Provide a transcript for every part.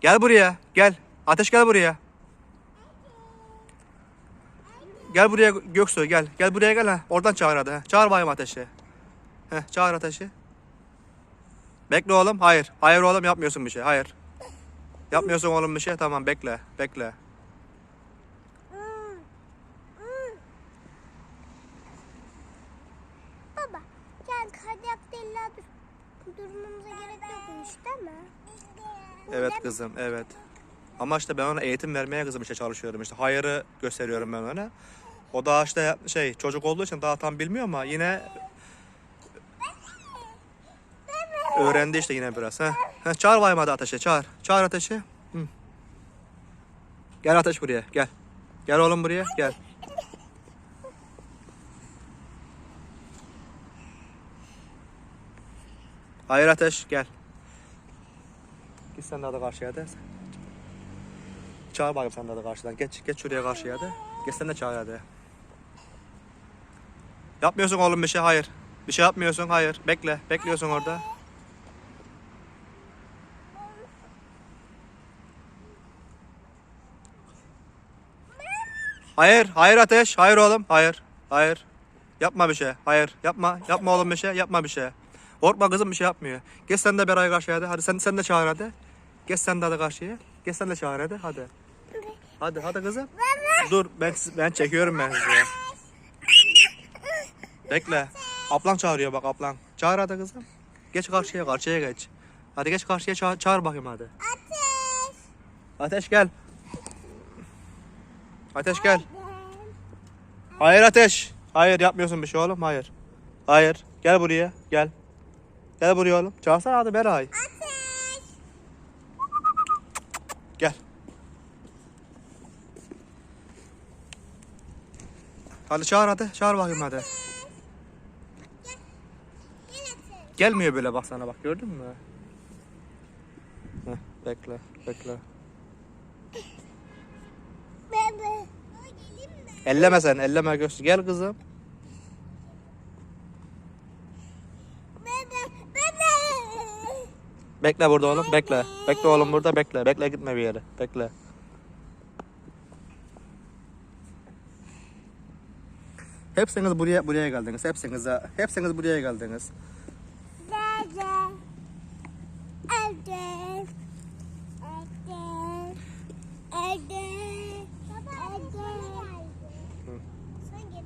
Gel buraya. Gel. Ateş gel buraya. Gel buraya Göksu gel. Gel buraya gel ha. Oradan çağır hadi. ha. Çağır bayım ateşi. Heh, çağır ateşi. Bekle oğlum. Hayır. Hayır oğlum yapmıyorsun bir şey. Hayır. Yapmıyorsun oğlum bir şey. Tamam bekle. Bekle. Baba, yani kardiyakta illa dur durmamıza gerek yokmuş değil mi? Evet kızım evet. Ama işte ben ona eğitim vermeye kızım işte çalışıyorum işte. Hayırı gösteriyorum ben ona. O da işte şey çocuk olduğu için daha tam bilmiyor ama yine öğrendi işte yine biraz. Heh. Heh, çağır bayım hadi ateşe çağır. Çağır ateşi. Hı. Gel ateş buraya gel. Gel oğlum buraya gel. Hayır ateş gel. Git sen de karşıya de. Çağır bakayım sen de karşıdan. Geç, geç şuraya karşıya de. Geç sen de çağır hadi. Yapmıyorsun oğlum bir şey, hayır. Bir şey yapmıyorsun, hayır. Bekle, bekliyorsun orada. Hayır, hayır ateş, hayır oğlum, hayır, hayır. Yapma bir şey, hayır, yapma, yapma oğlum bir şey, yapma bir şey. Korkma kızım bir şey yapmıyor. Geç sen de Beray karşıya hadi. Hadi sen, sen de çağır hadi. Geç sen de hadi karşıya. Geç sen de çağır hadi. Hadi. Hadi hadi kızım. Dur ben ben çekiyorum ben sizi. Bekle. Ablan çağırıyor bak ablan. Çağır hadi kızım. Geç karşıya karşıya geç. Hadi geç karşıya çağır, çağır bakayım hadi. Ateş. Ateş gel. Ateş gel. Hayır ateş. Hayır yapmıyorsun bir şey oğlum. Hayır. Hayır. Gel buraya. Gel. Gel buraya oğlum. Çağırsana hadi Beray. Ateş. Gel. Hadi çağır hadi. Çağır bakayım hadi. Gelmiyor böyle bak sana bak gördün mü? Heh, bekle bekle. Elleme sen elleme göz. Gel kızım. Bekle burada oğlum bekle. Bekle oğlum burada bekle. Bekle gitme bir yere. Bekle. Hepsiniz buraya buraya geldiniz. Hepsiniz hepsiniz buraya geldiniz. Baba. Sen git.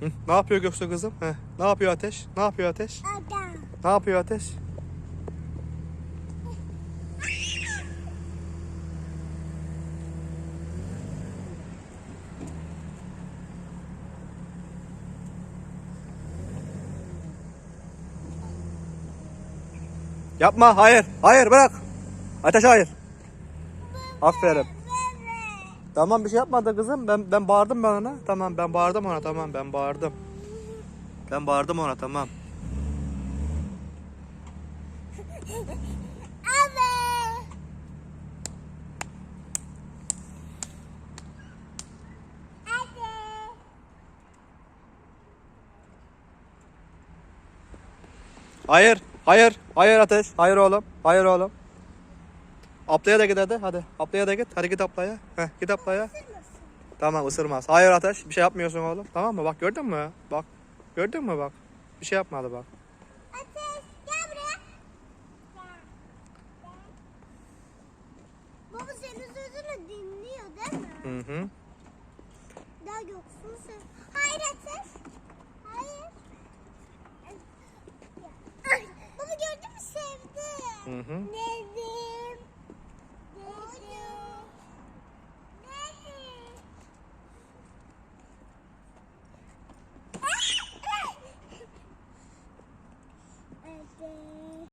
Hı, ne yapıyor Göksu kızım? Heh, ne yapıyor Ateş? Ne yapıyor Ateş? Adam. Ne yapıyor Ateş? Yapma, hayır, hayır bırak. Ateş hayır. Aferin. Tamam bir şey yapmadı kızım. Ben ben bağırdım ben ona. Tamam ben bağırdım ona. Tamam ben bağırdım. Ben bağırdım ona tamam. Hayır, hayır, hayır ateş. Hayır oğlum, hayır oğlum. Ablaya da git hadi, hadi. Ablaya da git. Hadi git ablaya. Heh, git ablaya. Tamam ısırmaz. Hayır ateş, bir şey yapmıyorsun oğlum. Tamam mı? Bak gördün mü? Bak. Gördün mü bak? Bir şey yapmadı bak. Ateş gel buraya. Baba senin sözünü dinliyor değil mi? Hı hı. Daha yoksun sen. Hayır Ateş. Hayır. Ay, Baba gördün mü sevdi. Hı hı. Nerede?